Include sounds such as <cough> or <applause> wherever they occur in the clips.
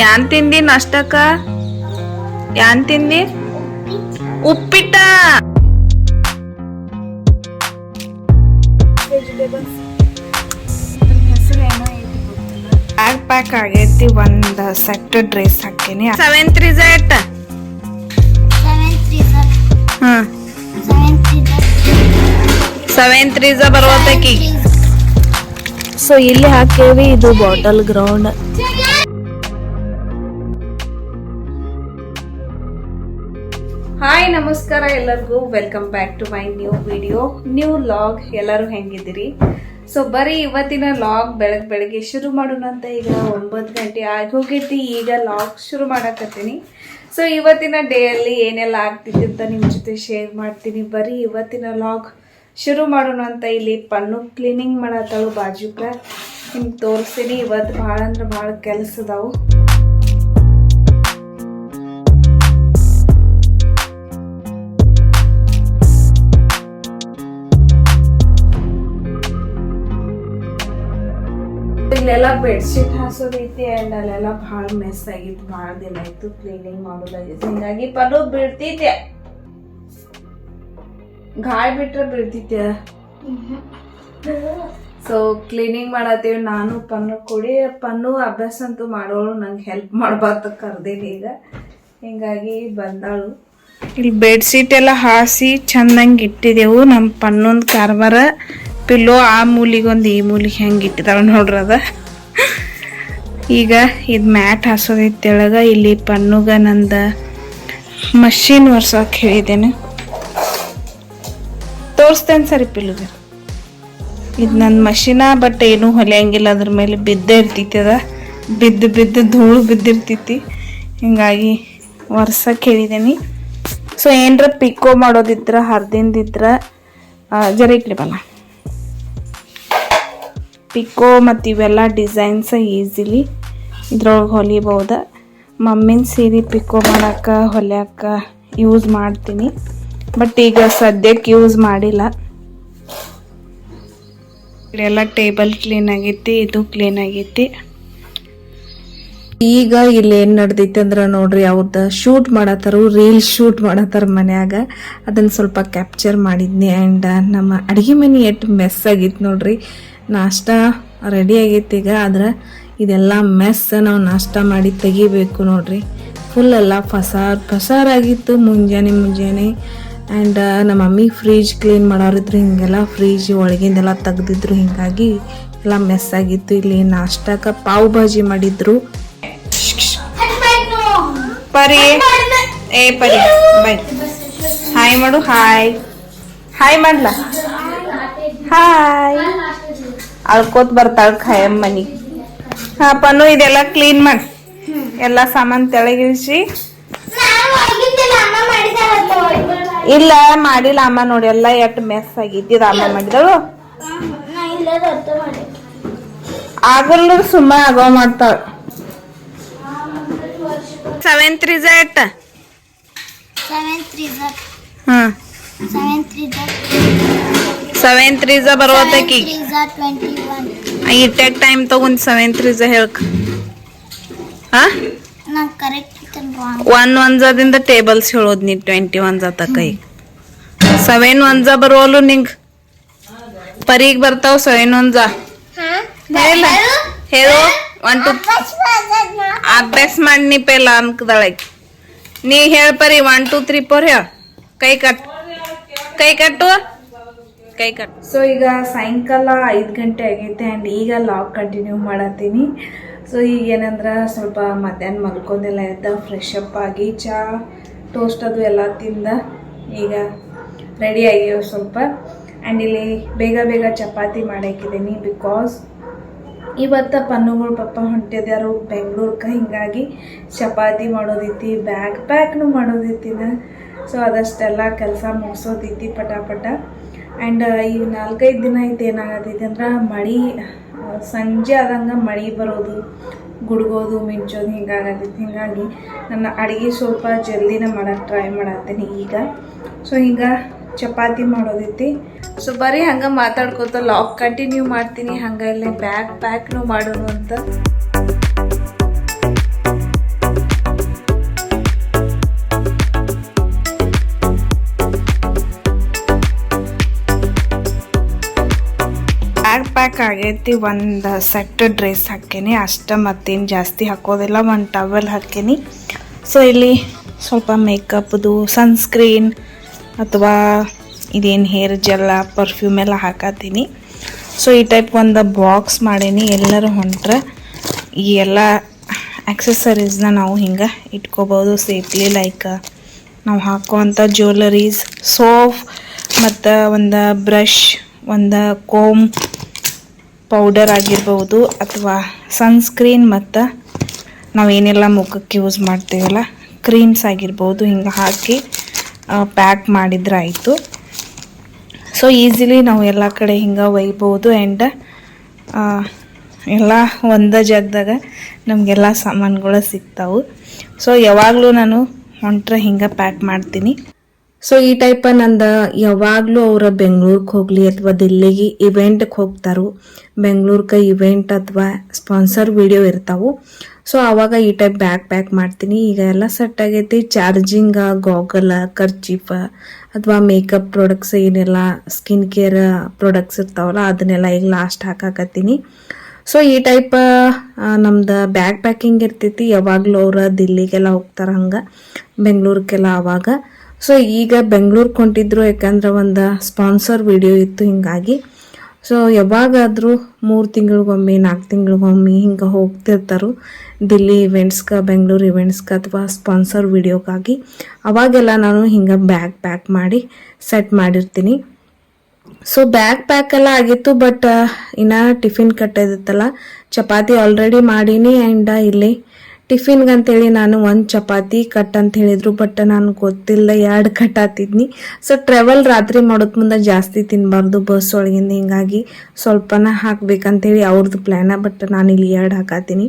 ಯಾನ್ ತಿಂದಿ ನಾಷ್ಟಕ್ಕ? ಯಾನ್ ತಿಂದಿ? ಉಪ್ಪಿಟ್ಟ! Bag pack ಆಗೈತಿ ಒಂದ್ ಸೆಟ್ ಡ್ರೆಸ್ ಹಾಕೇನಿ ಸೆವೆಂತ್ ರಿಸಲ್ಟ್ ಹ್ಮ್ ಸೆವೆಂತ್ ರೀಸ ಬರುವತ್ತಕಿ ಸೊ ಇಲ್ಲಿ ಹಾಕೇವಿ ಇದು ಬಾಟಲ್ ಗ್ರೌಂಡ್ ಹಾಯ್ ನಮಸ್ಕಾರ ಎಲ್ಲರಿಗೂ. Welcome back to my new video new log ಎಲ್ಲರೂ ಹೆಂಗಿದ್ದೀರಿ? ಸೊ ಬರೀ ಇವತ್ತಿನ ಲಾಗ್ ಬೆಳಗ್ಗೆ ಬೆಳಗ್ಗೆ ಶುರು ಮಾಡೋಣ ಅಂತ ಈಗ ಒಂಬತ್ತು ಗಂಟೆ ಆಗಿ ಹೋಗೈತಿ. ಈಗ ಲಾಗ್ ಶುರು ಮಾಡಕತ್ತೀನಿ. ಸೊ ಇವತ್ತಿನ ಡೇಯಲ್ಲಿ ಏನೆಲ್ಲ ಆಗ್ತಿದೆ ಅಂತ ನಿಮ್ಮ ಜೊತೆ ಶೇರ್ ಮಾಡ್ತೀನಿ. ಬರೀ ಇವತ್ತಿನ ಲಾಗ್ ಶುರು ಮಾಡೋಣ ಅಂತ ಇಲ್ಲಿ ಪಣ್ಣು ಕ್ಲೀನಿಂಗ್ ಮಾಡತ್ತಾಳು ಬಾಜುಕ. ನಿಮ್ಗೆ ತೋರಿಸ್ತೀನಿ ಇವತ್ತು ಭಾಳ ಅಂದ್ರೆ ಭಾಳ ಕೆಲಸ ಇಲ್ಲೆಲ್ಲ ಬೆಡ್ಶೀಟ್ ಹಾಸೋದೈತಿ ಅಂಡ್ ಅಲ್ಲೆಲ್ಲ ಭಾಳ ಮೆಸ್ ಆಗಿತ್ತು, ಭಾಳ ದಿನ ಆಯ್ತು ಕ್ಲೀನಿಂಗ್ ಮಾಡೋದಾಗಿತ್ತು ಹಿಂಗಾಗಿ ಪಲ್ಲು ಬಿಡ್ತೈತೆ ಗಾಳಿ ಬಿಟ್ರೆ ಬಿಡ್ತೈತೆ ಸೊ ಕ್ಲೀನಿಂಗ್ ಮಾಡತ್ತೀವಿ. ನಾನು ಪನ್ನು ಕೂಡಿ, ಪನ್ನು ಅಭ್ಯಾಸ ಅಂತೂ ಮಾಡೋಳು, ನಂಗೆ ಹೆಲ್ಪ್ ಮಾಡ್ಬಾರ್ದು ಕರ್ದೇನಿ ಈಗ. ಹಿಂಗಾಗಿ ಬಂದಾಳು. ಇಲ್ಲಿ ಬೆಡ್ಶೀಟ್ ಎಲ್ಲ ಹಾಸಿ, ಚಂದಂಗೆ ಇಟ್ಟಿದೆವು ನಮ್ಮ ಪನ್ನೊಂದು ಕಾರ್ಬಾರ ಪಿಲ್ಲೋ ಆ ಮೂಲಿಗೆ ಒಂದು ಈ ಮೂಲಿಗೆ ಹೆಂಗೆ ಇಟ್ಟಿದಾವ ನೋಡ್ರಿ ಅದ. ಈಗ ಇದು ಮ್ಯಾಟ್ ಹಾಸೋದೈತೆಳಗ ಇಲ್ಲಿ ಪನ್ನುಗ ನಂದ ಮಷೀನ್ ಒರ್ಸೋಕೆ ಹೇಳಿದ್ದೇನೆ. ತೋರಿಸ್ತೇನೆ ಸರಿ ಪಿಲ್ಲುಗ. ಇದು ನನ್ನ ಮಷೀನ ಬಟ್ ಏನೂ ಹೊಲಿಯಂಗಿಲ್ಲ, ಅದ್ರ ಮೇಲೆ ಬಿದ್ದೇ ಇರ್ತೈತಿ ಅದ. ಬಿದ್ದು ಬಿದ್ದು ಧೂಳು ಬಿದ್ದಿರ್ತೈತಿ. ಹಿಂಗಾಗಿ ಒರ್ಸಕ್ಕೆ ಹೇಳಿದ್ದೀನಿ. ಸೊ ಏನರ ಪಿಕೋ ಮಾಡೋದಿದ್ರೆ ಹರಿದಿಂದಿದ್ರೆ ಜರ ಇಟ್ಲಿ ಬಲ್ಲ ಪಿಕ್ಕೋ ಮತ್ತು ಇವೆಲ್ಲ ಡಿಸೈನ್ಸ್ ಈಸಿಲಿ. ಇದ್ರೊಳಗೆ ಹೊಲಿಬೋದ. ಮಮ್ಮಿನ ಸೀರೆ ಪಿಕೋ ಮಾಡಕ್ಕೆ ಹೊಲಿಯಾಕ ಯೂಸ್ ಮಾಡ್ತೀನಿ. ಬಟ್ ಈಗ ಸದ್ಯಕ್ಕೆ ಯೂಸ್ ಮಾಡಿಲ್ಲ. ಇಲ್ಲೆಲ್ಲ ಟೇಬಲ್ ಕ್ಲೀನ್ ಆಗೈತಿ, ಇದು ಕ್ಲೀನ್ ಆಗೈತಿ. ಈಗ ಇಲ್ಲಿ ಏನು ನಡೆದೈತಿ ಅಂದ್ರೆ ನೋಡ್ರಿ ಅವ್ರದ್ದು ಶೂಟ್ ಮಾಡತ್ತಾರು ರೀಲ್ ಶೂಟ್ ಮಾಡತ್ತಾರ ಮನ್ಯಾಗ. ಅದನ್ನು ಸ್ವಲ್ಪ ಕ್ಯಾಪ್ಚರ್ ಮಾಡಿದ್ನಿ. ಆ್ಯಂಡ್ ನಮ್ಮ ಅಡುಗೆ ಮನೆ ಎಷ್ಟು ಮೆಸ್ ಆಗಿತ್ತು ನೋಡ್ರಿ. ನಾಷ್ಟ ರೆಡಿ ಆಗೈತೆ ಈಗ, ಆದ್ರೆ ಇದೆಲ್ಲ ಮೆಸ್ ನಾವು ನಾಷ್ಟ ಮಾಡಿ ತೆಗಿಬೇಕು ನೋಡ್ರಿ. ಫುಲ್ ಎಲ್ಲ ಫಸಾರ್ ಫಸಾರಾಗಿತ್ತು ಮುಂಜಾನೆ ಮುಂಜಾನೆ. ಆ್ಯಂಡ್ ನಮ್ಮ ಮಮ್ಮಿ ಫ್ರಿಜ್ ಕ್ಲೀನ್ ಮಾಡೋರಿದ್ರು, ಹಿಂಗೆಲ್ಲ ಫ್ರಿಜ್ ಒಳಗಿಂದೆಲ್ಲ ತೆಗ್ದಿದ್ರು, ಹಿಂಗಾಗಿ ಎಲ್ಲ ಮೆಸ್ ಆಗಿತ್ತು. ಇಲ್ಲಿ ನಾಷ್ಟಕ್ಕೆ ಪಾವ್ ಭಾಜಿ ಮಾಡಿದ್ರು. ಪರಿ. ಏ, ಪರಿ. ಬಾಯ್ ಹಾಯ್ ಮಾಡು ಹಾಯ್ ಹಾಯ್ ಮಾಡ್ಲ? ಹಾಯ್ ಅಳ್ಕೋತ್ ಬರ್ತಾಳ ಖಾಯಂ ಮನಿ. ಹಾ ಪನ್ನು ಇದೆಲ್ಲ ಕ್ಲೀನ್ ಮಾಡಿ. ಎಲ್ಲ ಸಾಮಾನ್ ತೆಳಗಿಳಿಸಿ. ಇಲ್ಲ ಮಾಡಿಲ್ಲ ಅಮ್ಮ ನೋಡಿ ಎಲ್ಲ ಎಟ್ ಮೆಸ್ ಆಗಿದ್ದು ಇದು ಅಮ್ಮ ಮಾಡಿದಳು. ಆಗಲ್ಲ ಸುಮ್ಮ ಆಗೋ ಮಾಡ್ತಾಳ. ಸೆವೆಂತ್ ರಿಸಲ್ಟ್ ಹ್ಮ್ ಸೆವೆಂತ್ ರೀಸ ಬರುವತ್ತಕಿ ಇಟ್ಟಾಗ ಟೈಮ್ ತಗೊಂಡ್ ಸೆವೆಂತ್ ರೀಸ ಹೇಳ್ಕ ಹಾ ಒನ್ ಒಂಜದಿಂದ ಟೇಬಲ್ಸ್ ಹೇಳೋದ್ ನೀ ಟ್ವೆಂಟಿ ಒನ್ಜ ತಕ ಈಗ ಸೆವೆನ್ ಒನ್ಜ ಬರುವಲು ನಿಂಗ್ ಪರೀಗ್ ಬರ್ತಾವ ಸೆವೆನ್ ಒನ್ಜ ಹೇಳಿಲ್ಲ ಹೇಳು ಒನ್ ಟು ಅಭ್ಯಾಸ ಮಾಡಿ ನೀ ಪೇಲ ಅನ್ಕದಳಕಿ ನೀ ಹೇಳ ಪರಿ ಒನ್ ಟೂ ತ್ರೀ ಫೋರ್ ಹೇಳ ಕೈ ಕಟ್ ಕೈ ಕಟ್ಟು ಕೈ ಕಟ್. ಸೊ ಈಗ ಸಾಯಂಕಾಲ ಐದು ಗಂಟೆ ಆಗೈತೆ ಆ್ಯಂಡ್ ಈಗ ಲಾಗ್ ಕಂಟಿನ್ಯೂ ಮಾಡತ್ತೀನಿ. ಸೊ ಈಗ ಏನಂದ್ರೆ ಸ್ವಲ್ಪ ಮಧ್ಯಾಹ್ನ ಮಲ್ಕೊಂಡೆಲ್ಲ ಎದ್ದ ಫ್ರೆಶ್ ಅಪ್ ಆಗಿ ಚಾ ಟೋಸ್ಟ್ ಅದು ಎಲ್ಲ ತಿಂದ, ಈಗ ರೆಡಿ ಆಗ್ಯಾವ ಸ್ವಲ್ಪ. ಆ್ಯಂಡ್ ಇಲ್ಲಿ ಬೇಗ ಬೇಗ ಚಪಾತಿ ಮಾಡಾಕಿದ್ದೀನಿ ಬಿಕಾಸ್ ಇವತ್ತು ಪನ್ನುಗಳು ಪಪ್ಪ ಹೊಂಟಿದ್ಯಾರು ಬೆಂಗ್ಳೂರ್ಗೆ ಹಿಂಗಾಗಿ ಚಪಾತಿ ಮಾಡೋದೈತಿ ಬ್ಯಾಗ್ ಪ್ಯಾಕ್ನು ಮಾಡೋದಿತ್ತಿನ ಸೊ ಅದಷ್ಟೆಲ್ಲ ಕೆಲಸ ಮುಗಿಸೋದಿತ್ತು ಪಟಾಪಟ ಪಟ. ಆ್ಯಂಡ್ ಈ ನಾಲ್ಕೈದು ದಿನ ಐತೆ ಏನಾಗತ್ತೈತೆ ಅಂದ್ರೆ ಮಳೆ ಸಂಜೆ ಆದಂಗೆ ಮಳೆ ಬರೋದು, ಗುಡ್ಗೋದು, ಮಿಂಚೋದು ಹಿಂಗಾಗತ್ತೈತಿ ಹಿಂಗಾಗಿ ನನ್ನ ಅಡುಗೆ ಸ್ವಲ್ಪ ಜಲ್ದಿನ ಮಾಡಕ್ಕೆ ಟ್ರೈ ಮಾಡತ್ತೀನಿ ಈಗ. ಸೊ ಈಗ ಚಪಾತಿ ಮಾಡೋದೈತಿ. ಸೊ ಬರೀ ಹಂಗೆ ಮಾತಾಡ್ಕೊತ ಲಾಕ್ ಕಂಟಿನ್ಯೂ ಮಾಡ್ತೀನಿ. ಹಂಗೆ ಇಲ್ಲಿ ಬ್ಯಾಕ್ ಪ್ಯಾಕ್ನು ಮಾಡೋಣ ಅಂತ. ಪ್ಯಾಕ್ ಆಗೈತಿ ಒಂದು ಸೆಟ್ ಡ್ರೆಸ್ ಹಾಕೇನಿ ಅಷ್ಟ ಮತ್ತೇನು ಜಾಸ್ತಿ ಹಾಕೋದಿಲ್ಲ, ಒಂದು ಟವೆಲ್ ಹಾಕೇನಿ ಸೊ ಇಲ್ಲಿ ಸ್ವಲ್ಪ ಮೇಕಪ್ದು ಸನ್ಸ್ಕ್ರೀನ್ ಅಥವಾ ಇದೇನು ಹೇರ್ ಜೆಲ್ಲ ಪರ್ಫ್ಯೂಮ್ ಎಲ್ಲ ಹಾಕತ್ತೀನಿ. ಸೊ ಈ ಟೈಪ್ ಒಂದು ಬಾಕ್ಸ್ ಮಾಡೀನಿ. ಎಲ್ಲರೂ ಹೊಂಟ್ರೆ ಈ ಎಲ್ಲ ಆಕ್ಸೆಸರೀಸ್ನ ನಾವು ಹಿಂಗೆ ಇಟ್ಕೋಬೋದು. ಸೇಫ್ಲಿ ಲೈಕ್ ನಾವು ಹಾಕೋವಂಥ ಜ್ಯುವೆಲರೀಸ್ ಸೋಫ್ ಮತ್ತು ಒಂದು ಬ್ರಷ್ ಒಂದು ಕೋಮ್ ಪೌಡರ್ ಆಗಿರ್ಬೋದು ಅಥವಾ ಸನ್ಸ್ಕ್ರೀನ್ ಮತ್ತು ನಾವೇನೆಲ್ಲ ಮುಖಕ್ಕೆ ಯೂಸ್ ಮಾಡ್ತೀವಲ್ಲ ಕ್ರೀಮ್ಸ್ ಆಗಿರ್ಬೋದು ಹಿಂಗೆ ಹಾಕಿ ಪ್ಯಾಕ್ ಮಾಡಿದ್ರೆ ಆಯಿತು ಸೊ ಈಸಿಲಿ ನಾವು ಎಲ್ಲ ಕಡೆ ಹಿಂಗೆ ಒಯ್ಬೋದು ಆ್ಯಂಡ್ ಎಲ್ಲ ಒಂದೇ ಜಾಗದಾಗ ನಮಗೆಲ್ಲ ಸಾಮಾನುಗಳು ಸಿಗ್ತಾವೆ. ಸೊ ಯಾವಾಗಲೂ ನಾನು ಹೊಂಟ್ರೆ ಹಿಂಗೆ ಪ್ಯಾಕ್ ಮಾಡ್ತೀನಿ. ಸೊ ಈ ಟೈಪ್ ನಂದ ಯಾವಾಗ್ಲೂ ಅವ್ರ ಬೆಂಗ್ಳೂರಿಗೆ ಹೋಗ್ಲಿ ಅಥವಾ ದಿಲ್ಲಿಗೆ ಇವೆಂಟ್ಗೆ ಹೋಗ್ತಾರೋ. ಬೆಂಗ್ಳೂರ್ಗೆ ಇವೆಂಟ್ ಅಥವಾ ಸ್ಪಾನ್ಸರ್ ವಿಡಿಯೋ ಇರ್ತಾವು. ಸೊ ಆವಾಗ ಈ ಟೈಪ್ ಬ್ಯಾಗ್ ಪ್ಯಾಕ್ ಮಾಡ್ತೀನಿ. ಈಗ ಎಲ್ಲ ಸೆಟ್ ಆಗೈತಿ. ಚಾರ್ಜಿಂಗ ಗಾಗಲ್ ಕರ್ಚೀಫ ಅಥವಾ ಮೇಕಪ್ ಪ್ರಾಡಕ್ಟ್ಸ್ ಏನೆಲ್ಲ ಸ್ಕಿನ್ ಕೇರ್ ಪ್ರಾಡಕ್ಟ್ಸ್ ಇರ್ತಾವಲ್ಲ ಅದನ್ನೆಲ್ಲ ಈಗ ಲಾಸ್ಟ್ ಹಾಕಾಕತ್ತೀನಿ. ಸೊ ಈ ಟೈಪ್ ನಮ್ದು ಬ್ಯಾಗ್ ಪ್ಯಾಕಿಂಗ್ ಇರ್ತೈತಿ. ಯಾವಾಗಲೂ ಅವ್ರ ದಿಲ್ಲಿಗೆಲ್ಲ ಹೋಗ್ತಾರೆ ಹಂಗೆ. ಬೆಂಗ್ಳೂರ್ಗೆಲ್ಲ ಅವಾಗ. ಸೊ ಈಗ ಬೆಂಗಳೂರು ಹೊಂಟಿದ್ರು ಯಾಕಂದ್ರೆ ಒಂದು ಸ್ಪಾನ್ಸರ್ ವಿಡಿಯೋ ಇತ್ತು ಹಿಂಗಾಗಿ. ಸೊ ಯಾವಾಗಾದರೂ ಮೂರು ತಿಂಗಳಿಗೊಮ್ಮೆ, ನಾಲ್ಕು ತಿಂಗಳಿಗೊಮ್ಮೆ ಹಿಂಗೆ ಹೋಗ್ತಿರ್ತಾರೋ. ದಿಲ್ಲಿ ಇವೆಂಟ್ಸ್ಗೆ ಬೆಂಗಳೂರು ಇವೆಂಟ್ಸ್ಗೆ ಅಥವಾ ಸ್ಪಾನ್ಸರ್ ವಿಡಿಯೋಗಾಗಿ ಅವಾಗೆಲ್ಲ ನಾನು ಹಿಂಗೆ ಬ್ಯಾಗ್ ಪ್ಯಾಕ್ ಮಾಡಿ ಸೆಟ್ ಮಾಡಿರ್ತೀನಿ. ಸೊ ಬ್ಯಾಗ್ ಪ್ಯಾಕ್ ಎಲ್ಲ ಆಗಿತ್ತು ಬಟ್ ಇನ್ನೂ ಟಿಫಿನ್ ಕಟ್ಟೋದಿತ್ತಲ್ಲ. ಚಪಾತಿ ಆಲ್ರೆಡಿ ಮಾಡೀನಿ ಆ್ಯಂಡ್ ಇಲ್ಲಿ ಟಿಫಿನ್ಗೆ ಅಂತೇಳಿ ನಾನು ಒಂದು ಚಪಾತಿ ಕಟ್ ಅಂತ ಹೇಳಿದ್ರು ಬಟ್ ನಾನು ಗೊತ್ತಿಲ್ಲ ಎರಡು ಕಟ್ ಹಾತಿದ್ನಿ ಸೊ ಟ್ರಾವೆಲ್ ರಾತ್ರಿ ಮಾಡೋದ್ ಮುಂದೆ ಜಾಸ್ತಿ ತಿನ್ನಬಾರ್ದು ಬಸ್ ಒಳಗಿಂದ. ಹಿಂಗಾಗಿ ಸ್ವಲ್ಪನ ಹಾಕ್ಬೇಕಂತೇಳಿ ಅವ್ರದ್ದು ಪ್ಲ್ಯಾನ ಬಟ್ ನಾನು ಇಲ್ಲಿ ಎರಡು ಹಾಕಾತೀನಿ.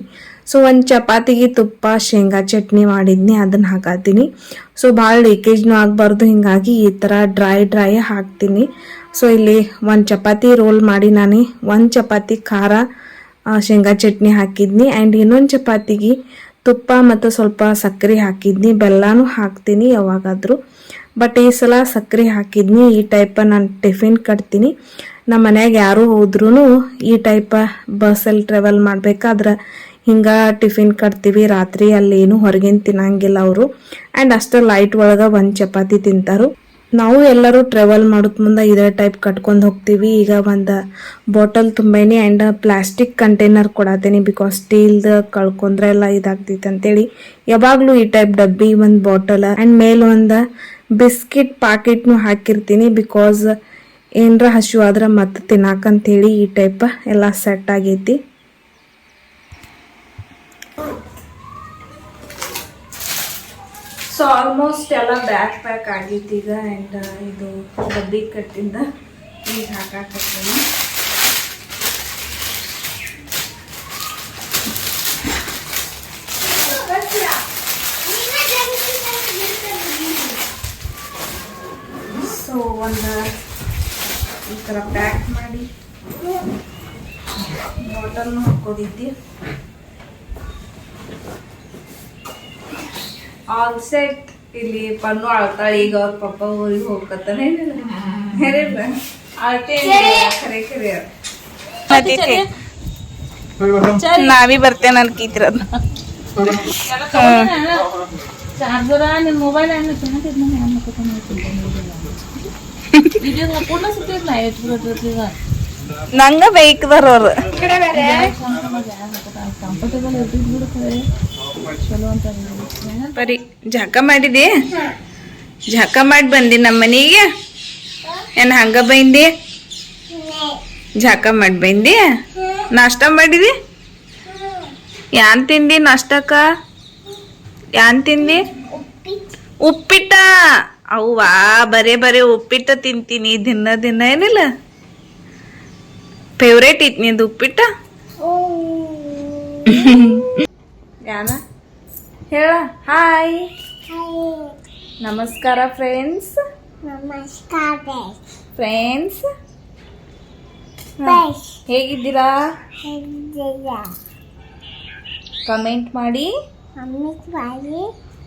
ಸೊ ಒಂದು ಚಪಾತಿಗೆ ತುಪ್ಪ, ಶೇಂಗಾ ಚಟ್ನಿ ಮಾಡಿದ್ನಿ ಅದನ್ನು ಹಾಕತ್ತೀನಿ ಸೊ ಭಾಳ ಲೀಕೇಜ್ನು ಆಗಬಾರ್ದು, ಹಿಂಗಾಗಿ ಈ ಥರ ಡ್ರೈ ಡ್ರೈ ಹಾಕ್ತೀನಿ. ಸೊ ಇಲ್ಲಿ ಒಂದು ಚಪಾತಿ ರೋಲ್ ಮಾಡಿ ನಾನು ಒಂದು ಚಪಾತಿ ಖಾರ ಶೇಂಗಾ ಚಟ್ನಿ ಹಾಕಿದ್ನಿ. ಆ್ಯಂಡ್ ಇನ್ನೊಂದು ಚಪಾತಿಗೆ ತುಪ್ಪ ಮತ್ತು ಸ್ವಲ್ಪ ಸಕ್ಕರೆ ಹಾಕಿದ್ನಿ. ಬೆಲ್ಲನೂ ಹಾಕ್ತೀನಿ ಯಾವಾಗಾದರೂ. ಬಟ್ ಈ ಸಲ ಸಕ್ಕರೆ ಹಾಕಿದ್ನಿ. ಈ ಟೈಪ ನಾನು ಟಿಫಿನ್ ಕಟ್ತೀನಿ. ನಮ್ಮ ಮನೆಯಾಗ ಯಾರು ಹೋದ್ರೂ ಈ ಟೈಪ ಬಸ್ಸಲ್ಲಿ ಟ್ರಾವೆಲ್ ಮಾಡಬೇಕಾದ್ರೆ ಹಿಂಗೆ ಟಿಫಿನ್ ಕಟ್ತೀವಿ. ರಾತ್ರಿ ಅಲ್ಲಿ ಏನು ಹೊರಗಿನ ತಿನ್ನಂಗಿಲ್ಲ ಅವರು. ಆ್ಯಂಡ್ ಅಷ್ಟೇ ಲೈಟ್ ಒಳಗೆ ಒಂದು ಚಪಾತಿ ತಿಂತಾರು. ನಾವು ಎಲ್ಲರೂ ಟ್ರಾವೆಲ್ ಮಾಡೋದ್ ಮುಂದೆ ಇದೇ ಟೈಪ್ ಕಟ್ಕೊಂಡು ಹೋಗ್ತೀವಿ. ಈಗ ಒಂದು ಬಾಟಲ್ ತುಂಬೇನೆ ಆ್ಯಂಡ್ ಪ್ಲಾಸ್ಟಿಕ್ ಕಂಟೈನರ್ ಕೊಡತ್ತೇನೆ ಬಿಕಾಸ್ ಸ್ಟೀಲ್ದು ಕಳ್ಕೊಂಡ್ರೆ ಎಲ್ಲ ಇದಾಗ್ತೈತೆ ಅಂತೇಳಿ. ಯಾವಾಗಲೂ ಈ ಟೈಪ್ ಡಬ್ಬಿ, ಒಂದು ಬಾಟಲ್ ಆ್ಯಂಡ್ ಮೇಲೆ ಒಂದು ಬಿಸ್ಕಿಟ್ ಪಾಕೆಟ್ನು ಹಾಕಿರ್ತೀನಿ ಬಿಕಾಸ್ ಏನರ ಹಸಿವು ಆದ್ರೆ ಮತ್ತೆ ತಿನ್ನಾಕಂತೇಳಿ ಈ ಟೈಪ್ ಎಲ್ಲ ಸೆಟ್ ಆಗೈತಿ. ಸೊ ಆಲ್ಮೋಸ್ಟ್ ಎಲ್ಲ ಬ್ಯಾಕ್ ಪ್ಯಾಕ್ ಆಗಿತ್ತು ಈಗ ಆ್ಯಂಡ್ ಇದು ಡಬ್ಬಿ ಕಟ್ಟಿಂದ ಈಗ ಹಾಕಾಕತ್ತೀನಿ. ಸೊ ಒಂದು ಈ ಥರ ಪ್ಯಾಕ್ ಮಾಡಿ ಬಾಟಲ್ನು ಹಾಕೋದಿದ್ದಿ ಆಲ್ ಸೆಟ್ ಇಲ್ಲಿ ಪನ್ನು ಆಳ್ತಾಳೆ ಈಗ ಅವ್ರ ಪಪ್ಪ ಊರಿಗೆ ಹೋಗ್ಕತ್ತಾನೆ. ಅಳ್ತೆ ಖರೆ ಖರೆ ನಾವಿ ಬರ್ತೇನೆ ನನ್ ಚಾರ್ಜರ ನಿನ್ ಮೊಬೈಲ್ ನಂಗ ಬೇಕದಾರ ಅವ್ರು. ಕಂಫರ್ಟೇಬಲ್ ಚಲೋ ಅಂತ ಬರೀ ಜಳಕ ಮಾಡಿದಿ? ಜಳಕ ಮಾಡಿ ಬಂದಿ ನಮ್ಮ ಮನೆಗೆ? ಏನ್ ಹಂಗ ಬೈಂದಿ? ಜಳಕ ಮಾಡಿ ಬೈಂದಿ? ನಾಷ್ಟ ಮಾಡಿದಿ? ಯಾನ್ ತಿಂದಿ ನಾಷ್ಟಕ್ಕ? ಯಾನ್ ತಿಂದಿ? ಉಪ್ಪಿಟ್ಟ. ಅವ್ವಾ ಬರೇ ಬರೇ ಉಪ್ಪಿಟ್ಟ ತಿಂತೀನಿ ದಿನ ದಿನ ಏನಿಲ್ಲ. ಫೇವ್ರೇಟ್ ಇತ್ತು ನಿಂದು ಉಪ್ಪಿಟ್ಟ? ಯಾನ? ಹೇಳ ಹಾಯ್. ನಮಸ್ಕಾರ ಫ್ರೆಂಡ್ಸ್ ನಮಸ್ಕಾರ ಫ್ರೆಂಡ್ಸ್ ಹೇಗಿದ್ದೀರಾ? ಕಮೆಂಟ್ ಮಾಡಿ.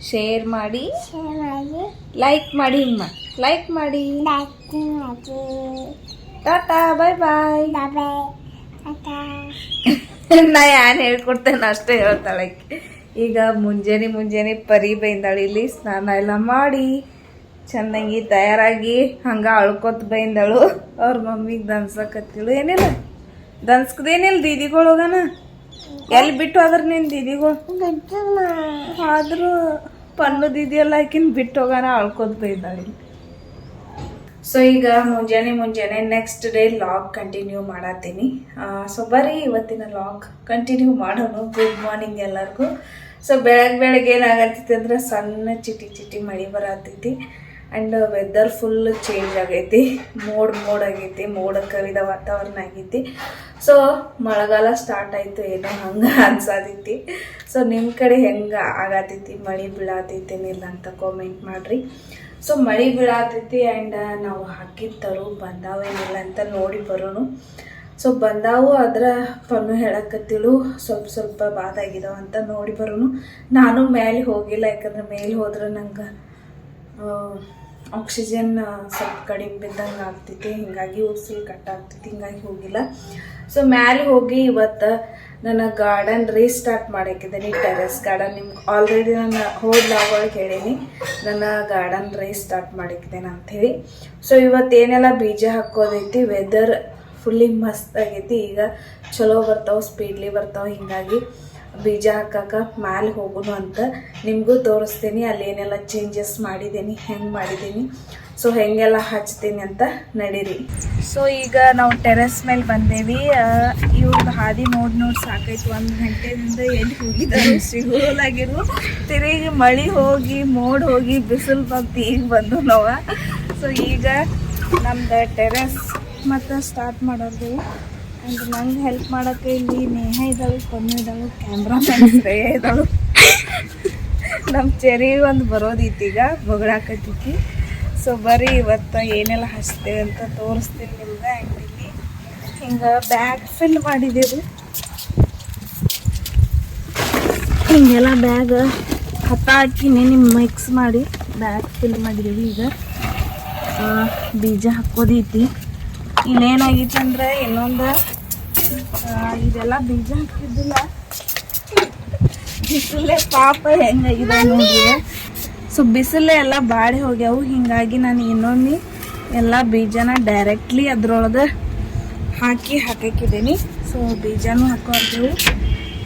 ಶೇರ್ ಮಾಡಿ. ಶಿವಾಯಿ ಲೈಕ್ ಮಾಡಿ. ಹಿಂಗ್ ಲೈಕ್ ಮಾಡಿ. ಟಾಟಾ ಬಾಯ್ ಬಾಯ್ ಬಾಬೆ ಟಾಟಾ. <laughs> ನಾ ಏನ್ ಹೇಳ್ಕೊಡ್ತೇನೆ ಅಷ್ಟೇ ಹೇಳ್ತಾಳೆ. ಈಗ ಮುಂಜಾನೆ ಮುಂಜಾನೆ ಪರಿ ಬೈಂದಾಳು ಇಲ್ಲಿ ಸ್ನಾನ ಎಲ್ಲ ಮಾಡಿ ಚೆನ್ನಾಗಿ ತಯಾರಾಗಿ ಹಂಗ ಅಳ್ಕೊತ್ ಬೈಂದಳು. ಅವ್ರ ಮಮ್ಮಿಗೆ ದನ್ಸಕತ್ತಿಳು ಏನಿಲ್ಲ. ದನ್ಸ್ಕದೇನಿಲ್ಲ ದೀದಿಗಳು ಹೋಗಣ ಎಲ್ಲಿ ಬಿಟ್ಟು ಹೋದ್ರ ನಿನ್ ದೀದಿಗಳು? ಆದರೂ ಆದ್ರೂ ಪನ್ನು ದೀದಿ ಎಲ್ಲ ಹಾಕಿನ್ ಬಿಟ್ಟು ಹೋಗೋಣ ಅಳ್ಕೊತ ಬೈದಾಳೆ ಸೊ ಈಗ ಮುಂಜಾನೆ ಮುಂಜಾನೆ ನೆಕ್ಸ್ಟ್ ಡೇ ಲಾಗ್ ಕಂಟಿನ್ಯೂ ಮಾಡತ್ತೀನಿ. ಸೊ ಬರೀ ಇವತ್ತಿನ ಲಾಗ್ ಕಂಟಿನ್ಯೂ ಮಾಡೋಣ ಗುಡ್ ಮಾರ್ನಿಂಗ್ ಎಲ್ಲರಿಗೂ. ಸೊ ಬೆಳಗ್ಗೆ ಬೆಳಗ್ಗೆ ಏನಾಗತ್ತೈತಿ ಅಂದ್ರೆ ಸಣ್ಣ ಚಿಟಿ ಚಿಟಿ ಮಳೆ ಬರತ್ತೈತಿ. ಆ್ಯಂಡ್ ವೆದರ್ ಫುಲ್ ಚೇಂಜ್ ಆಗೈತಿ. ಮೋಡ್ ಮೋಡ್ ಆಗೈತಿ. ಮೋಡ ಕವಿದ ವಾತಾವರಣ ಆಗೈತಿ. ಸೊ ಮಳೆಗಾಲ ಸ್ಟಾರ್ಟ್ ಆಯಿತು. ಏನೋ ಹಂಗೆ ಅನ್ಸಾತೈತಿ ಸೊ ನಿಮ್ಮ ಕಡೆ ಹೆಂಗೆ ಆಗತೈತಿ ಮಳೆ ಬೀಳತೈತೇನಿಲ್ಲ ಅಂತ ಕಾಮೆಂಟ್ ಮಾಡಿರಿ. ಸೊ ಮಳೆ ಬೀಳಾತೈತಿ ಆ್ಯಂಡ್ ನಾವು ಹಾಕಿದ ತರು ಬಂದಾವೇನಿಲ್ಲ ಅಂತ ನೋಡಿ ಬರೋನು. ಸೊ ಬಂದಾವು ಅದರ ಪನ್ನು ಹೇಳಕತ್ತಿಳು. ಸ್ವಲ್ಪ ಸ್ವಲ್ಪ ಬಾದಾಗಿದಾವ ಅಂತ ನೋಡಿ ಬರೋನು. ನಾನು ಮೇಲೆ ಹೋಗಿಲ್ಲ, ಯಾಕಂದ್ರೆ ಮೇಲೆ ಹೋದ್ರೆ ನಂಗೆ ಆಕ್ಸಿಜನ್ ಸ್ವಲ್ಪ ಕಡಿಮೆ ಬಿದ್ದಂಗೆ ಆಗ್ತೈತಿ, ಹಿಂಗಾಗಿ ಉಸಿರು ಕಟ್ ಆಗ್ತೈತಿ ಹಿಂಗಾಗಿ ಹೋಗಿಲ್ಲ. ಸೊ ಮ್ಯಾಲೆ ಹೋಗಿ ಇವತ್ತು ನನ್ನ ಗಾರ್ಡನ್ ರೀಸ್ಟಾರ್ಟ್ ಮಾಡಾಕಿದ್ದೀನಿ ಟೆರೆಸ್ ಗಾರ್ಡನ್ ನಿಮ್ಗೆ ಆಲ್ರೆಡಿ ನಾನು ಹೋದ ಲಾಗ್ ಒಳಗೆ ಹೇಳೀನಿ, ನನ್ನ ಗಾರ್ಡನ್ ರೀಸ್ಟಾರ್ಟ್ ಮಾಡಿಕ್ತೇನೆ ಅಂಥೇಳಿ. ಸೊ ಇವತ್ತು ಏನೆಲ್ಲ ಬೀಜ ಹಾಕೋದೈತಿ ವೆದರ್ ಫುಲ್ಲಿ ಮಸ್ತ್ ಆಗೈತಿ, ಈಗ ಚಲೋ ಬರ್ತಾವೆ ಸ್ಪೀಡ್ಲಿ ಬರ್ತಾವೆ, ಹಿಂಗಾಗಿ ಬೀಜ ಹಾಕಕ್ಕೆ ಮ್ಯಾಲೆ ಹೋಗೋಣ ಅಂತ ನಿಮಗೂ ತೋರಿಸ್ತೀನಿ. ಅಲ್ಲಿ ಏನೆಲ್ಲ ಚೇಂಜಸ್ ಮಾಡಿದ್ದೀನಿ ಹೆಂಗೆ ಮಾಡಿದ್ದೀನಿ ಸೊ ಹೆಂಗೆಲ್ಲ ಹಚ್ತೀನಿ ಅಂತ ನಡೀರಿ. ಸೊ ಈಗ ನಾವು ಟೆರೆಸ್ ಮೇಲೆ ಬಂದೇವಿ. ಇವ್ರದ್ದು ಹಾದಿ ನೋಡಿ ನೋಡಿ ಸಾಕಾಯ್ತು. ಒಂದು ಗಂಟೆಯಿಂದ ಎಲ್ಲಿ ಹೋಗಿದ್ದಾರೆ ಸಿಗೋಲಾಗಿರು ತಿರುಗಿ ಮಳೆ ಹೋಗಿ, ಮೋಡ್ ಹೋಗಿ, ಬಿಸಿಲು ಬಂತು, ಈಗ ಬಂದು ನಾವು. ಸೊ ಈಗ ನಮ್ದು ಟೆರೆಸ್ ಮತ್ತು ಸ್ಟಾರ್ಟ್ ಮಾಡೋದು. ಆ್ಯಂಡ್ ನಂಗೆ ಹೆಲ್ಪ್ ಮಾಡೋಕ್ಕೆ ಇಲ್ಲಿ ನೇಹ ಇದ್ದಾಳು, ಪನ್ನು ಇದ್ದಾಳು ಮ್ಯಾನ್ ಶ್ರೇಯ ಇದ್ದಾಳು. ನಮ್ಮ ಚೆರಿ ಒಂದು ಬರೋದಿತ್ತು ಈಗ ಬೊಗಳಾಕತ್ತೈತಿ ಸೊ ಬರೀ ಇವತ್ತು ಏನೆಲ್ಲ ಹಚ್ತೇವೆ ಅಂತ ತೋರಿಸ್ತೀನಿ ನಿಮ್ಗೆ ಇಲ್ಲಿ ಹಿಂಗೆ ಬ್ಯಾಗ್ ಫಿಲ್ ಮಾಡಿದ್ದೀವಿ ಹಿಂಗೆಲ್ಲ ಬ್ಯಾಗ್ ಹತ್ತ ಹಾಕಿನಿ ನಿಮ್ಮ ಮಿಕ್ಸ್ ಮಾಡಿ ಬ್ಯಾಗ್ ಫಿಲ್ ಮಾಡಿದ್ದೀವಿ ಈಗ. ಬೀಜ ಹಾಕೋದೈತಿ. ಇನ್ನೇನಾಗಿತ್ತು ಅಂದ್ರೆ ಇನ್ನೊಂದು ಇದೆಲ್ಲ ಬೀಜ ಹಾಕಿದ್ದಿಲ್ಲ ಬಿಸಿಲೇ ಪಾಪ ಹೆಂಗಾಗಿದೆ ನೋಡಿ ಸೊ ಬಿಸಿಲೇ ಎಲ್ಲ ಬಾಡಿ ಹೋಗ್ಯಾವು, ಹಿಂಗಾಗಿ ನಾನು ಇನ್ನೊಮ್ಮೆ ಎಲ್ಲ ಬೀಜನ ಡೈರೆಕ್ಟ್ಲಿ ಅದ್ರೊಳಗೆ ಹಾಕಿ ಹಾಕಿದ್ದೀನಿ ಸೊ ಬೀಜನೂ ಹಾಕೋರ್ದೇವು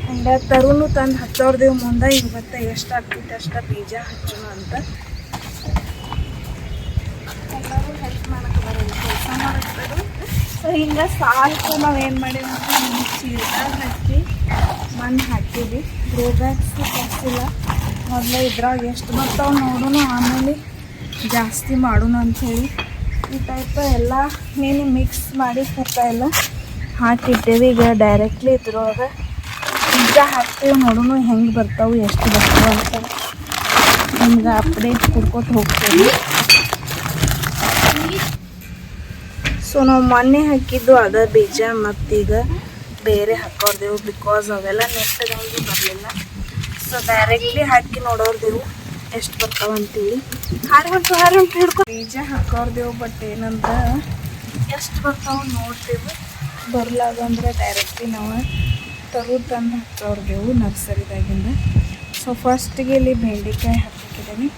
ಆ್ಯಂಡ್ ತರುನು ತಂದು ಹಚ್ಚೋರ್ದೇವು ಮುಂದೆ ಇವತ್ತು ಎಷ್ಟು ಆಗ್ತೈತೆ ಅಷ್ಟು ಬೀಜ ಹಚ್ಚೋಣ ಅಂತ ಎಲ್ಲರೂ ಹೆಲ್ಪ್ ಮಾಡಕ್ಕೆ ಬರೋದು ಕೆಲಸ ಮಾಡಕ್ಕೆ ಬರೋದು ಸೊ ಹಿಂಗೆ ಸಾಕು, ನಾವು ಏನು ಮಾಡೀವಿ ಚೀಲದಾಗ ಹಾಕಿ ಮಣ್ಣು ಹಾಕಿವಿ ಗ್ರೋ ಬ್ಯಾಗ್ಸ್ ಕಳಿಸಿಲ್ಲ ಮೊದಲು ಇದ್ರಾಗ ಎಷ್ಟು ಬರ್ತಾವೆ ನೋಡೋಣ ಆಮೇಲೆ ಜಾಸ್ತಿ ಮಾಡೋಣ ಅಂಥೇಳಿ. ಈ ಟೈಪ್ ಎಲ್ಲ ನೀನು ಮಿಕ್ಸ್ ಮಾಡಿ ಸ್ವಲ್ಪ ಎಲ್ಲ ಹಾಕಿದ್ದೇವೆ. ಈಗ ಡೈರೆಕ್ಟ್ಲಿ ಇದ್ರೊಳಗೆ ಈಗ ಹಾಕ್ತೀವಿ ನೋಡೋಣ ಹೆಂಗೆ ಬರ್ತಾವೆ, ಎಷ್ಟು ಬರ್ತಾವ ಅಂತ. ನಿಮ್ಗೆ ಅಪ್ಡೇಟ್ ಕೊಡ್ಕೊತ ಹೋಗ್ತೀವಿ ಸೊ ನಾವು ಮೊನ್ನೆ ಹಾಕಿದ್ದು ಅದ ಬೀಜ ಮತ್ತೀಗ ಬೇರೆ ಹಾಕೋರ್ದೇವು ಬಿಕಾಸ್ ಅವೆಲ್ಲ ನೆಟ್ಟಗೊಂಡು ಬರಲಿಲ್ಲ. ಸೊ ಡೈರೆಕ್ಟ್ಲಿ ಹಾಕಿ ನೋಡೋರ್ದೇವು ಎಷ್ಟು ಬರ್ತಾವ ಹಾರ ಹೊಂಟು ಹಾರಿ ಹೊಂಟು ಹಿಡ್ಕೊ ಬೀಜ ಹಾಕೋರ್ದೇವು ಬಟ್ ಏನಂತ ಎಷ್ಟು ಬರ್ತಾವ ನೋಡ್ತೇವೆ. ಬರ್ಲಾಗಂದ್ರೆ ಡೈರೆಕ್ಟ್ಲಿ ನಾವು ತರು ತಂದು ಹಾಕೋರ್ದೇವು ನರ್ಸರಿದಾಗಿಂದ. ಸೊ ಫಸ್ಟಿಗೆ ಇಲ್ಲಿ ಬೆಂಡೆಕಾಯಿ ಹಾಕಿದ್ದೀನಿ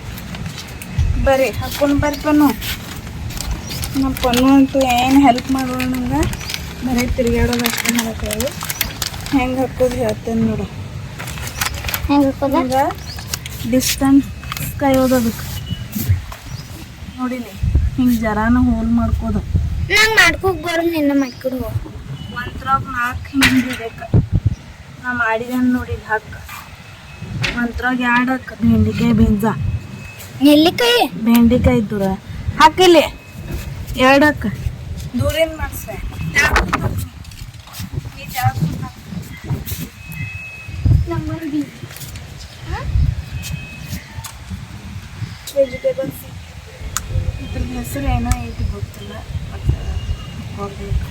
ಬರ್ರಿ ಹಾಕೊಂಡು ಬರ್ರಿ ಪನ್ನು ನಮ್ಮ ಪನ್ನು ಅಂತೂ ಏನು ಹೆಲ್ಪ್ ಮಾಡೋಣ ನಂಗೆ. ಬರೀ ತಿರುಗಾಡೋದು ಅಷ್ಟೇ ಮಾಡತ್ತೇವೆ ಹೆಂಗೆ ಹಾಕೋದು ಹೇಳ್ತೇನೆ ನೋಡು. ಹೆಂಗೆ ಹಾಕೋದು? ಡಿಸ್ಟೆನ್ಸ್ ಕಾಯೋದು ಅದಕ್ಕೆ ನೋಡಿಲಿ ಹಿಂಗೆ ಜರಾನ ಹೋಲ್ ಮಾಡ್ಕೋದು. ನಂಗೆ ಮಾಡ್ಕೋಕ್ ಬರೋ ನಿನ್ನ ಮಾಡ್ಕೊಡು ಒಂದ್ರಾಗ ನಾಲ್ಕು ಹಿಂಗೆ ಬೇಕು ನಾ ಮಾಡಿದೆ ನೋಡಿ ಹಾಕ. ಒಂದ್ರಾಗ ಎರಡು ಹಾಕ. ಬೆಂಡೆಕಾಯಿ ಬೀನ್ಸ. ನೆಲ್ಲಿಕಾಯಿ ಬೆಂಡೆಕಾಯಿ ದೂರ ಹಾಕಿಲ್ಲಿ ಎರಡು ಹಾಕ ದೂರಿಂದ ಮಾಡ್ಸೆ? ವೆಜಿಟೇಬಲ್ಸ್ ಇದ್ರ ಹೆಸರು ಏನೋ ಐತಿ ಗೊತ್ತಿಲ್ಲ ಬಟ್ ಹೋಗ್ಬೇಕು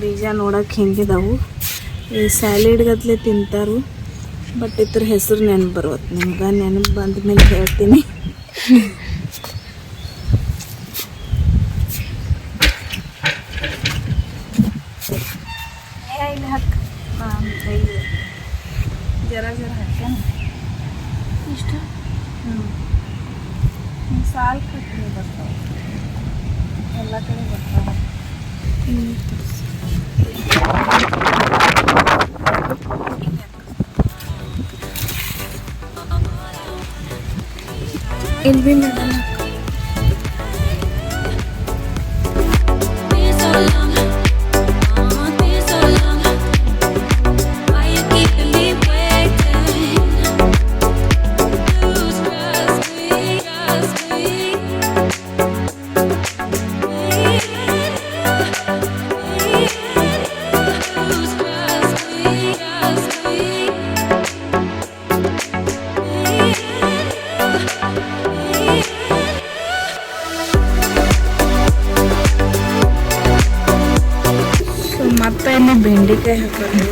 ಬೀಜ ನೋಡಕ್ಕೆ ಹೆಂಗಿದಾವು. ಈ ಸ್ಯಾಲಿಡ್ ಗತ್ಲೆ ತಿಂತಾರು ಬಟ್ ಇದ್ರ ಹೆಸರು ನೆನಪು ಬರುವತ್ತು ನಿಮ್ಗೆ ನೆನಪು ಬಂದ ಮೇಲೆ ಹೇಳ್ತೀನಿ ಹಾಕ್ತೀರಿ ಇಲ್ಲಿ ಹಾಕ್ ಜರ ಜರ ಹಾಕ್ಯಾನ ಇಷ್ಟು ಹ್ಞೂ ಸಾಲ್ ಕಟ್ಟಿ ಬರ್ತಾವೆ ಎಲ್ಲ ಕಡೆ ಬರ್ತಾವೆ ಇಲ್ಲಿ ಬಿ ಮತ್ತೆ ಇಲ್ಲಿ ಬೆಂಡೆಕಾಯಿ ಹಾಕೋದು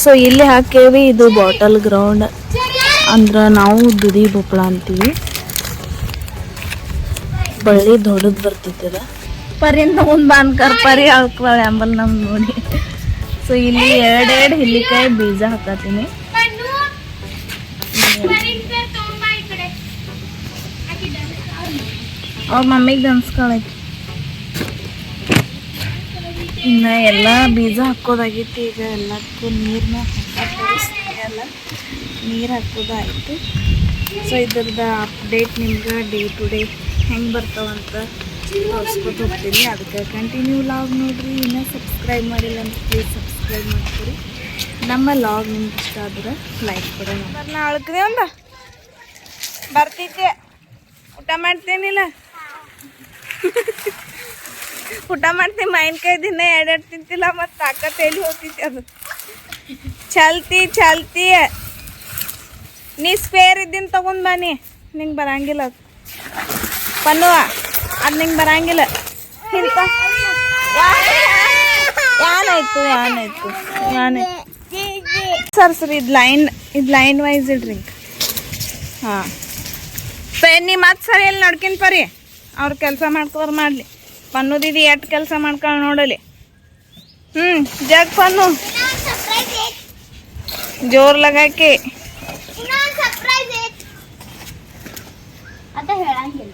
ಸೊ ಇಲ್ಲಿ ಹಾಕೇವಿ ಇದು ಬಾಟಲ್ ಗ್ರೌಂಡ್ ಅಂದ್ರೆ ನಾವು ದುಡಿ ಬೊಪ್ಪಳ ಅಂತೀವಿ. ಬಳ್ಳಿ ದೊಡ್ಡದು ಬರ್ತಿತ್ತದ ಪರಿಂದ ಮುಂದ್ ಬಾನ್ಕರ್ ಪರಿ ಹಾಕ್ತಾಳ ಅಂಬಲ್ ನಮ್ ನೋಡಿ. ಸೊ ಇಲ್ಲಿ ಎರಡೆರಡು ಹಿಲ್ಲಿಕಾಯಿ ಬೀಜ ಹಾಕತ್ತೀನಿ. ಅವ್ರ ಮಮ್ಮಿಗೆ ಅನ್ಸ್ಕೊಳೈತಿ ಇನ್ನ ಎಲ್ಲ ಬೀಜ ಹಾಕೋದಾಗಿತ್ತು ಈಗ ಎಲ್ಲಕ್ಕೂ ನೀರನ್ನ ಅಲ್ಲ ನೀರು ಹಾಕೋದಾಯ್ತು. ಸೊ ಇದ್ರದ್ದು ಅಪ್ಡೇಟ್ ನಿಮ್ಗೆ ಡೇ ಟು ಡೇ ಹೆಂಗೆ ಬರ್ತಾವಂತ ತೋರಿಸ್ಕೊತ ಹೋಗ್ತೀನಿ. ಅದಕ್ಕೆ ಕಂಟಿನ್ಯೂ ಲಾಗ್ ನೋಡ್ರಿ. ಇನ್ನೂ ಸಬ್ಸ್ಕ್ರೈಬ್ ಮಾಡಿಲ್ಲ ಅಂತ ಪ್ಲೀಸ್ ಸಬ್ಸ್ಕ್ರೈಬ್ ಮಾಡ್ಕೊರಿ ನಮ್ಮ ಲಾಗ್ ನಿಮ್ಗೆ ಇಷ್ಟ ಆದ್ರೆ ಲೈಕ್ ಕೊಡೋಣ ನಾ ಅಳ್ಕದೆ ಒಂದ? ಊಟ ಮಾಡ್ತೇನಿಲ್ಲ ಊಟ ಮಾಡ್ತೀನಿ ಮಾವಿನಕಾಯಿ ದಿನ ಎರಡೆರಡು ತಿಂತಿಲ್ಲ, ಮತ್ತು ತಾಕತ್ ಹೋಗ್ತೈತಿ ಅದು. ಚಲ್ತಿ ಚಲ್ತಿ. ನೀ ಸ್ಪೇರ್ ಇದ್ದೀನಿ ತಗೊಂಡ್ ಬನ್ನಿ ನಿಂಗೆ ಬರಂಗಿಲ್ಲ ಅದು. ಪನ್ನುವ, ಅದು ನಿಂಗೆ ಬರಂಗಿಲ್ಲ. ಇಂತ ಯಾನಾಯ್ತು ಯಾನಾಯ್ತು ಯಾನಾಯ್ತು ಸರ್ ಸರ್ ಇದು ಲೈನ್ ಇದು ಲೈನ್ ವೈಸ್ ಇಡ್ರಿ ಹಾಂ ಪೇನ್ ನೀ ಮತ್ತೆ ಸರಿ ಎಲ್ಲಿ ನಡ್ಕಿನ್ ಪರಿ ಅವ್ರು ಕೆಲಸ ಮಾಡ್ಕೋರ್ ಮಾಡಲಿ ಪನ್ನು ದೀದಿ ಎಷ್ಟು ಕೆಲಸ ಮಾಡ್ಕೊಂಡು ನೋಡಲಿ ಹ್ಞೂ ಜಗ್ ಪನ್ನು ಸರ್ಪ್ರೈಸ್ ಜೋರ್ ಲಗಾಕಿ ಇನ್ನೊಂದು ಸರ್ಪ್ರೈಸ್ ಅದ ಹೇಳಂಗಿಲ್ಲ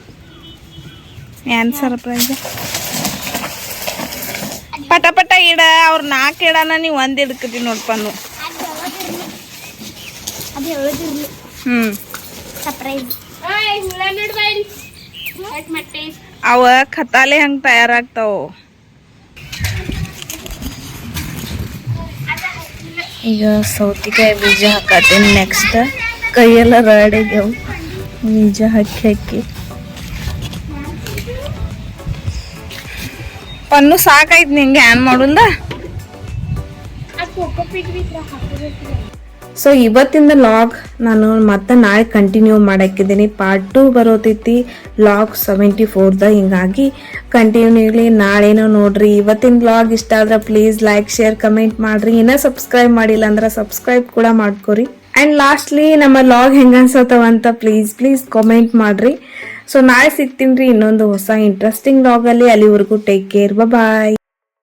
ಏನ್ ಸರ್ಪ್ರೈಸ್ ಪಟ ಪಟ ಇಡ ಅವ್ರ ನಾಲ್ಕು ಇಡನ ನೀವು ಒಂದು ಹಿಡ್ಕತಿ ನೋಡ್ ಪನ್ನು. ಅದು ಹೇಳೋದಿರ್ಲಿ ಹ್ಞೂ ಅವ ಖತಾಲೆ ಹಂಗೆ ತಯಾರಾಗ್ತಾವ. ಈಗ ಸೌತಿಕಾಯಿ ಬೀಜ ಹಾಕತ್ತೀನಿ ನೆಕ್ಸ್ಟ್ ಕೈಯೆಲ್ಲ ರಡಿಗ್ಯಾವ ಬೀಜ ಹಾಕಿ ಹಾಕಿ. ಪನ್ನು ಸಾಕಾಯ್ತು ನಿಂಗೆ ಏನ್ ಮಾಡುಂದ? ಸೊ ಇವತ್ತಿಂದ ಲಾಗ್ ನಾನು ಮತ್ತೆ ನಾಳೆ ಕಂಟಿನ್ಯೂ ಮಾಡಾಕಿದ್ದೀನಿ ಪಾರ್ಟ್ ಟು ಬರೋತೈತಿ ಲಾಗ್ ಸೆವೆಂಟಿ ಫೋರ್ದ ಹಿಂಗಾಗಿ ಕಂಟಿನ್ಯೂಲಿ ನಾಳೆನೋ ನೋಡ್ರಿ. ಇವತ್ತಿನ ಲಾಗ್ ಇಷ್ಟ ಆದ್ರೆ ಪ್ಲೀಸ್ ಲೈಕ್ ಶೇರ್ ಕಮೆಂಟ್ ಮಾಡ್ರಿ. ಇನ್ನೂ ಸಬ್ಸ್ಕ್ರೈಬ್ ಮಾಡಿಲ್ಲ ಅಂದ್ರೆ ಸಬ್ಸ್ಕ್ರೈಬ್ ಕೂಡ ಮಾಡ್ಕೊರಿ. ಆ್ಯಂಡ್ ಲಾಸ್ಟ್ಲಿ ನಮ್ಮ ಲಾಗ್ ಹೆಂಗ ಅನ್ಸತ್ತವಂತ ಪ್ಲೀಸ್ ಪ್ಲೀಸ್ ಕಮೆಂಟ್ ಮಾಡ್ರಿ. ಸೊ ನಾಳೆ ಸಿಗ್ತೀನಿ ರೀ ಇನ್ನೊಂದು ಹೊಸ ಇಂಟ್ರೆಸ್ಟಿಂಗ್ ಅಲ್ಲಿ. ಅಲ್ಲಿವರೆಗೂ ಟೇಕ್ ಕೇರ್ ಬಾಯ್